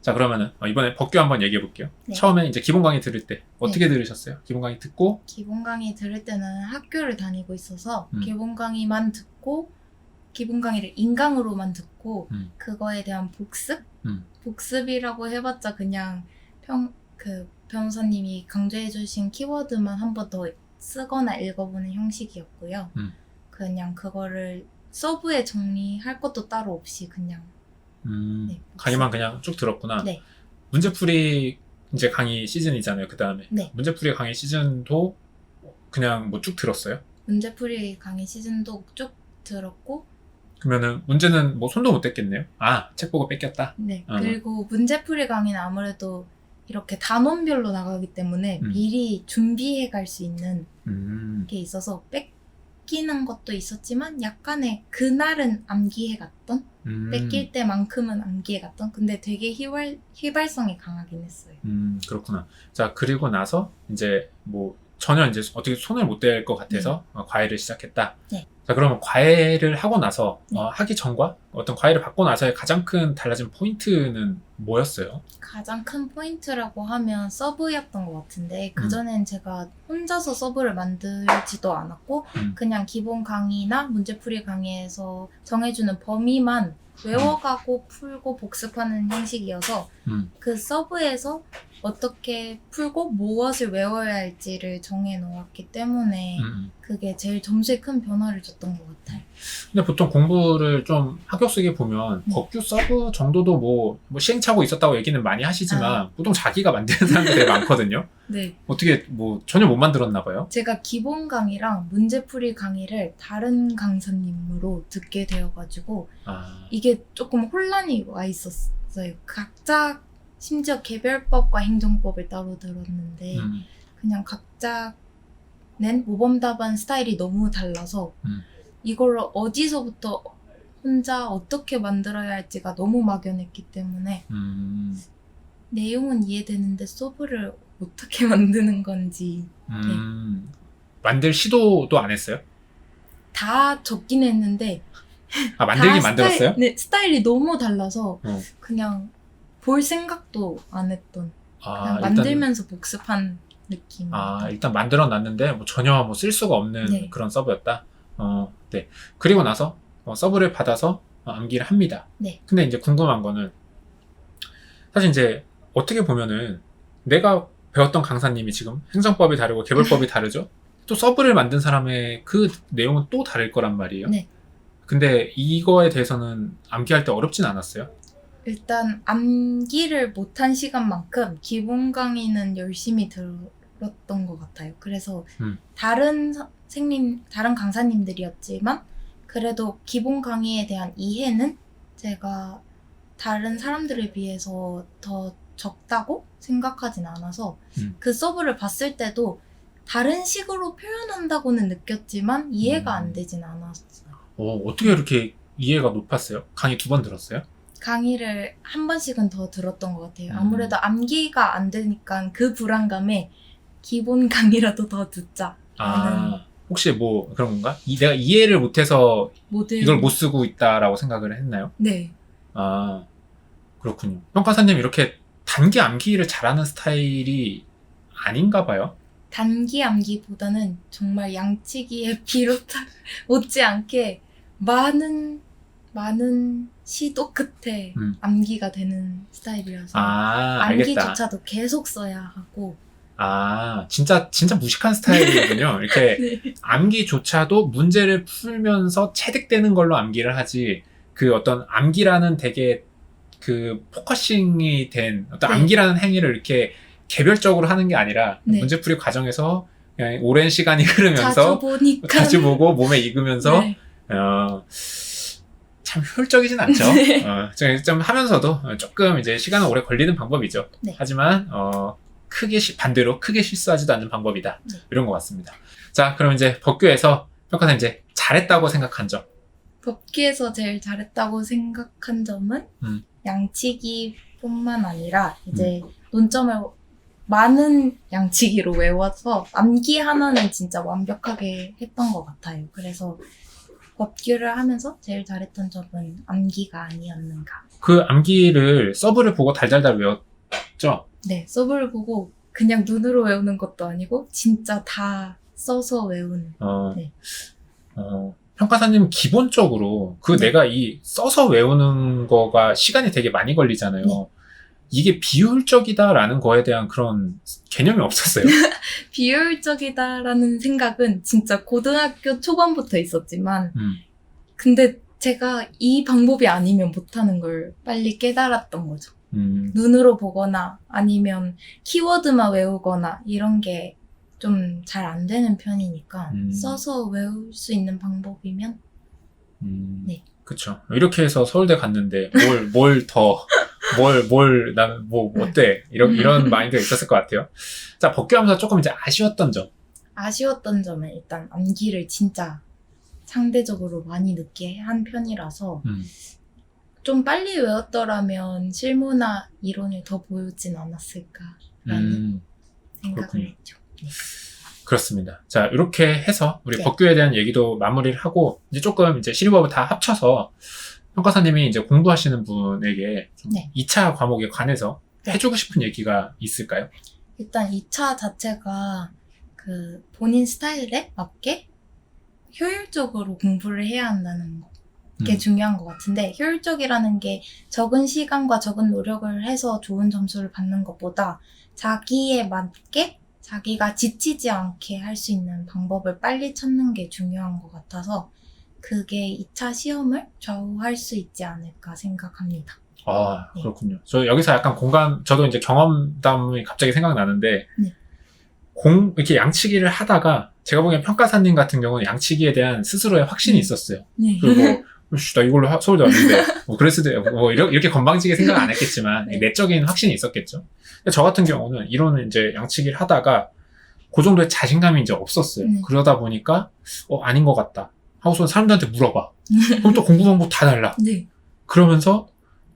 자 그러면은 어, 이번에 법규 한번 얘기해 볼게요. 네. 처음에 이제 기본 강의 들을 때 어떻게 들으셨어요? 기본 강의 듣고 기본 강의 들을 때는 학교를 다니고 있어서 음. 기본 강의만 듣고 기본 강의를 인강으로만 듣고 음. 그거에 대한 복습? 음. 복습이라고 해봤자 그냥 평, 그 변호사님이 강조해주신 키워드만 한 번 더 쓰거나 읽어보는 형식이었고요. 음. 그냥 그거를 서브에 정리할 것도 따로 없이 그냥 음, 네, 강의만 그냥 쭉 들었구나. 네. 문제풀이 이제 강의 시즌이잖아요. 그 다음에 네. 문제풀이 강의 시즌도 그냥 뭐 쭉 들었어요. 문제풀이 강의 시즌도 쭉 들었고 그러면은 문제는 뭐 손도 못 댔겠네요. 아, 책 보고 뺏겼다. 네. 어. 그리고 문제풀이 강의는 아무래도 이렇게 단원별로 나가기 때문에 음. 미리 준비해 갈 수 있는 음, 게 있어서 뺏 기는 것도 있었지만 약간의 그날은 암기해 갔던 음, 뺏길 때만큼은 암기해 갔던 근데 되게 휘발, 휘발성이 강하긴 했어요. 음, 그렇구나. 자, 그리고 나서 이제 뭐 전혀 이제 어떻게 손을 못 댈 것 같아서 어, 과외를 시작했다. 네. 자, 그러면 과외를 하고 나서 네. 어, 하기 전과 어떤 과외를 받고 나서의 가장 큰 달라진 포인트는 뭐였어요? 가장 큰 포인트라고 하면 서브였던 것 같은데 음. 그전엔 제가 혼자서 서브를 만들지도 않았고 음. 그냥 기본 강의나 문제풀이 강의에서 정해주는 범위만 외워가고 풀고 복습하는 형식이어서 음. 그 서브에서 어떻게 풀고 무엇을 외워야 할지를 정해 놓았기 때문에 음. 그게 제일 점수에 큰 변화를 줬던 것 같아요. 근데 보통 공부를 좀 쓰게 보면 네. 법규 서브 정도도 뭐, 뭐 시행착오 있었다고 얘기는 많이 하시지만 보통 자기가 만드는 사람들이 되게 많거든요. 네. 어떻게 뭐 전혀 못 만들었나 봐요. 제가 기본 강의랑 문제풀이 강의를 다른 강사님으로 듣게 되어가지고 아, 이게 조금 혼란이 와 있었어요. 각자 심지어 개별법과 행정법을 따로 들었는데 음, 그냥 각자 낸 모범 답안 스타일이 너무 달라서 음. 이걸 어디서부터 혼자 어떻게 만들어야 할지가 너무 막연했기 때문에 음, 내용은 이해되는데 서브를 어떻게 만드는 건지 음. 만들 시도도 안 했어요? 다 적긴 했는데 아 만들긴 다 만들었어요? 스타일, 네, 스타일이 너무 달라서 어. 그냥 볼 생각도 안 했던 아, 만들면서 복습한 느낌. 아, 일단 만들어 놨는데 뭐 전혀 뭐 쓸 수가 없는 네. 그런 서브였다. 어, 네. 그리고 나서 어, 서브를 받아서 어, 암기를 합니다. 네. 근데 이제 궁금한 거는 사실 이제 어떻게 보면은 내가 배웠던 강사님이 지금 행정법이 다르고 개별법이 다르죠. 또 서브를 만든 사람의 그 내용은 또 다를 거란 말이에요. 네. 근데 이거에 대해서는 암기할 때 어렵진 않았어요. 일단 암기를 못한 시간만큼 기본 강의는 열심히 들 었던 것 같아요. 그래서 음. 다른 선생님, 다른 강사님들이었지만 그래도 기본 강의에 대한 이해는 제가 다른 사람들에 비해서 더 적다고 생각하진 않아서 음. 그 서브를 봤을 때도 다른 식으로 표현한다고는 느꼈지만 이해가 음. 안 되진 않았어요. 어, 어떻게 이렇게 이해가 높았어요? 강의 두 번 들었어요? 강의를 한 번씩은 더 들었던 것 같아요. 음. 아무래도 암기가 안 되니까 그 불안감에 기본 강의라도 더 듣자. 아, 혹시 뭐 그런 건가? 이, 내가 이해를 못해서 모든 이걸 못 쓰고 있다라고 생각을 했나요? 네. 아, 그렇군요. 평가사님 이렇게 단기 암기를 잘하는 스타일이 아닌가 봐요. 단기 암기보다는 정말 양치기에 비롯한 못지않게 많은 많은 시도 끝에 음. 암기가 되는 스타일이라서 아, 알겠다. 암기조차도 계속 써야 하고 아, 진짜, 진짜 무식한 스타일이거든요. 이렇게 네. 암기조차도 문제를 풀면서 체득되는 걸로 암기를 하지, 그 어떤 암기라는 되게 그 포커싱이 된 어떤 네. 암기라는 행위를 이렇게 개별적으로 하는 게 아니라 네. 문제풀이 과정에서 그냥 오랜 시간이 자주 흐르면서 보니까 자주 보고 몸에 익으면서 네. 어, 참 효율적이진 않죠. 네. 어, 좀- 좀 하면서도 조금 이제 시간은 오래 걸리는 방법이죠. 네. 하지만 어, 크게 시- 반대로 크게 실수하지도 않는 방법이다. 네. 이런 것 같습니다. 자, 그럼 이제 법규에서 평가사 이제 잘했다고 생각한 점. 법기에서 제일 잘했다고 생각한 점은 음. 양치기뿐만 아니라 이제 논점을 많은 양치기로 외워서 암기 하나는 진짜 완벽하게 했던 것 같아요. 그래서 법규를 하면서 제일 잘했던 점은 암기가 아니었는가. 그 암기를 서브를 보고 달달달 외웠죠. 네, 서브를 보고 그냥 눈으로 외우는 것도 아니고 진짜 다 써서 외우는. 어, 네. 어, 평가사님 기본적으로 그 네. 내가 이 써서 외우는 거가 시간이 되게 많이 걸리잖아요. 네. 이게 비효율적이다라는 거에 대한 그런 개념이 없었어요. 비효율적이다라는 생각은 진짜 고등학교 초반부터 있었지만, 음, 근데 제가 이 방법이 아니면 못하는 걸 빨리 깨달았던 거죠. 음, 눈으로 보거나 아니면 키워드만 외우거나 이런 게 좀 잘 안 되는 편이니까 음. 써서 외울 수 있는 방법이면 음, 네. 그쵸. 이렇게 해서 서울대 갔는데 뭘, 뭘 더, 뭘, 뭘, 나는 뭐, 어때? 이런, 이런 마인드가 있었을 것 같아요. 자, 법규하면서 조금 이제 아쉬웠던 점. 아쉬웠던 점은 일단 암기를 진짜 상대적으로 많이 늦게 한 편이라서 음, 좀 빨리 외웠더라면 실무나 이론을 더 보여진 않았을까 음, 생각을 그렇군요. 했죠. 그렇습니다. 자, 이렇게 해서 우리 네. 법규에 대한 얘기도 마무리를 하고, 이제 조금 이제 시리법을 다 합쳐서 평가사님이 이제 공부하시는 분에게 좀 네. 2차 과목에 관해서 네. 해주고 싶은 얘기가 있을까요? 일단 2차 자체가 그 본인 스타일에 맞게 효율적으로 공부를 해야 한다는 게 음. 중요한 것 같은데 효율적이라는 게 적은 시간과 적은 노력을 해서 좋은 점수를 받는 것보다 자기에 맞게 자기가 지치지 않게 할 수 있는 방법을 빨리 찾는 게 중요한 것 같아서 그게 2차 시험을 좌우할 수 있지 않을까 생각합니다. 아, 네. 그렇군요. 저 여기서 약간 공감, 저도 이제 경험담이 갑자기 생각나는데, 네. 공, 이렇게 양치기를 하다가, 제가 보기엔 평가사님 같은 경우는 양치기에 대한 스스로의 확신이 음. 있었어요. 네. 그리고, 나 이걸로 하- 서울대 왔는데, 뭐, 그랬을 때, 뭐, 이렇게, 이렇게 건방지게 생각 안 했겠지만, 네. 내적인 확신이 있었겠죠. 근데 저 같은 경우는 이론을 이제 양치기를 하다가, 그 정도의 자신감이 이제 없었어요. 네. 그러다 보니까, 어, 아닌 것 같다. 하고서 사람들한테 물어봐. 그럼 또 공부 방법 다 달라. 네. 그러면서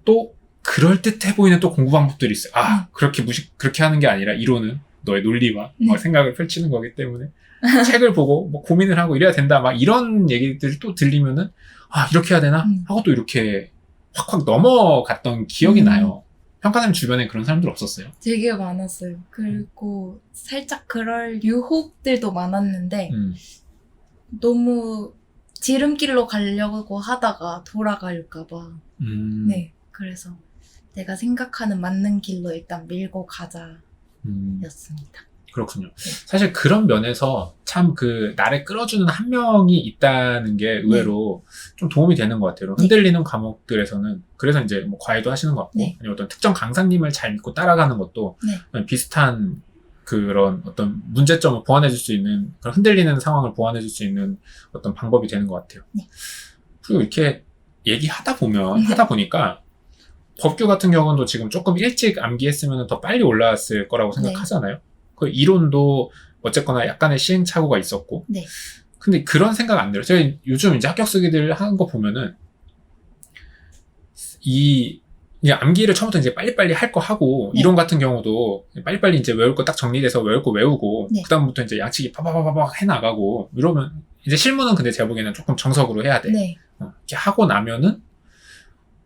또 그럴 듯해 보이는 또 공부 방법들이 있어요. 아, 음. 그렇게 무식, 그렇게 하는 게 아니라 이론은 너의 논리와 네. 뭐 생각을 펼치는 거기 때문에 책을 보고 뭐 고민을 하고 이래야 된다. 막 이런 얘기들이 또 들리면은 아, 이렇게 해야 되나? 음. 하고 또 이렇게 확확 넘어갔던 기억이 음. 나요. 평가사님 주변에 그런 사람들 없었어요? 되게 많았어요. 그리고 살짝 그럴 유혹들도 많았는데 음. 너무 지름길로 가려고 하다가 돌아갈까봐. 음. 네. 그래서 내가 생각하는 맞는 길로 일단 밀고 가자 였습니다. 음. 그렇군요. 사실 그런 면에서 참 그 나를 끌어주는 한 명이 있다는 게 의외로 좀 도움이 되는 것 같아요. 네. 흔들리는 과목들에서는 그래서 이제 뭐 과외도 하시는 것 같고 네. 아니면 어떤 특정 강사님을 잘 믿고 따라가는 것도 네. 비슷한 그런 어떤 문제점을 보완해 줄 수 있는 그런 흔들리는 상황을 보완해 줄 수 있는 어떤 방법이 되는 것 같아요. 네. 그리고 이렇게 얘기하다 보면 하다 보니까 법규 같은 경우도 지금 조금 일찍 암기했으면 더 빨리 올라왔을 거라고 네. 생각하잖아요. 그 이론도 어쨌거나 약간의 시행착오가 있었고. 네. 근데 그런 생각 안 들어요. 제가 요즘 이제 합격 쓰기들 하는 거 보면은 이 암기를 처음부터 이제 빨리빨리 할 거 하고 네. 이론 같은 경우도 빨리빨리 이제 외울 거 딱 정리돼서 외울 거 외우고 네. 그다음부터 이제 양치기 파바바바박 해 나가고 이러면 이제 실무는 근데 제가 보기에는 조금 정석으로 해야 돼. 네. 어, 이렇게 하고 나면은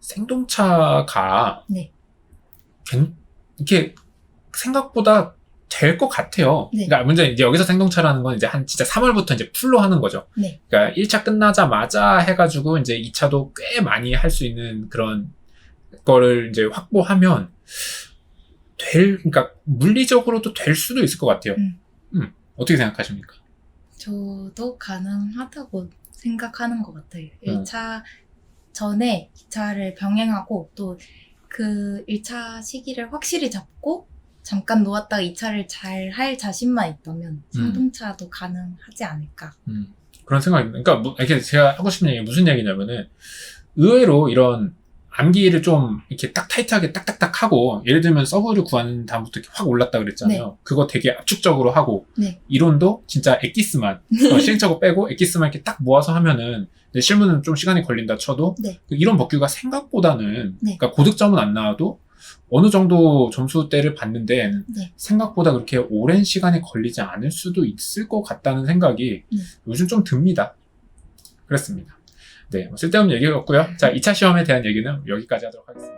생동차가 네. 괜- 이렇게 생각보다 될 것 같아요. 네. 그러니까 문제는 이제 여기서 생동차라는 건 이제 한 진짜 3월부터 이제 풀로 하는 거죠. 네. 그러니까 1차 끝나자마자 해가지고 이제 2차도 꽤 많이 할 수 있는 그런 거를 이제 확보하면 될, 그러니까 물리적으로도 될 수도 있을 것 같아요. 음. 음, 어떻게 생각하십니까? 저도 가능하다고 생각하는 것 같아요. 음. 1차 전에 2차를 병행하고 또 그 1차 시기를 확실히 잡고 잠깐 놓았다가 2차를 잘 할 자신만 있다면 생동차도 가능하지 않을까. 음, 그런 생각이, 그러니까, 뭐, 이렇게 제가 하고 싶은 얘기 무슨 얘기냐면은, 의외로 이런 암기를 좀 이렇게 딱 타이트하게 딱딱딱 하고, 예를 들면 서브를 구하는 다음부터 이렇게 확 올랐다 그랬잖아요. 그거 되게 압축적으로 하고, 네. 이론도 진짜 엑기스만, 어, 시행착오 빼고 엑기스만 이렇게 딱 모아서 하면은, 실무는 좀 시간이 걸린다 쳐도, 네. 그 이론 법규가 생각보다는, 네. 그러니까 고득점은 안 나와도, 어느 정도 점수대를 받는데, 네. 생각보다 그렇게 오랜 시간이 걸리지 않을 수도 있을 것 같다는 생각이 네. 요즘 좀 듭니다. 그렇습니다. 네, 뭐 쓸데없는 얘기였고요. 자, 2차 시험에 대한 얘기는 여기까지 하도록 하겠습니다.